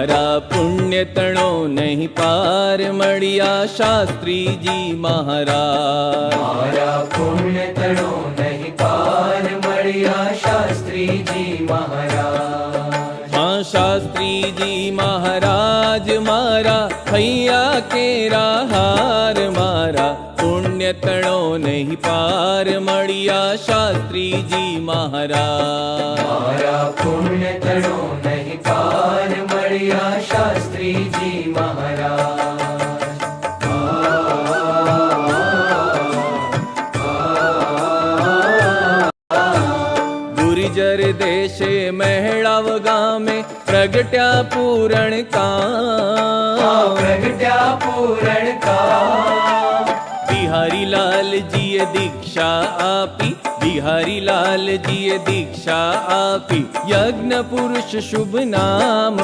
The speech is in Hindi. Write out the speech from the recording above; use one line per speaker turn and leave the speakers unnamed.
મારા પુણ્ય તણો નહીં પાર મળ્યા શાસ્ત્રીજી મહારાજ
મારા પુણ્ય તણો નહીં પાર મળ્યા શાસ્ત્રીજી મહારાજ
હા શાસ્ત્રીજી મહારાજ મારા હૈયા કેરા હાર મારા પુણ્ય તણો નહીં પાર મળ્યા શાસ્ત્રીજી મહારાજ
મારા પુણ્ય તણો નહીં પાર शास्त्री जी महाराज।
गुरिजर देशे मेहड़ाव में प्रगट्या पूरण
का।
प्रगट्या
पूरण का। बिहारी
लाल जी दीक्षा आपी बिहारी लाल जी दीक्षा आपी यज्ञ पुरुष शुभ नाम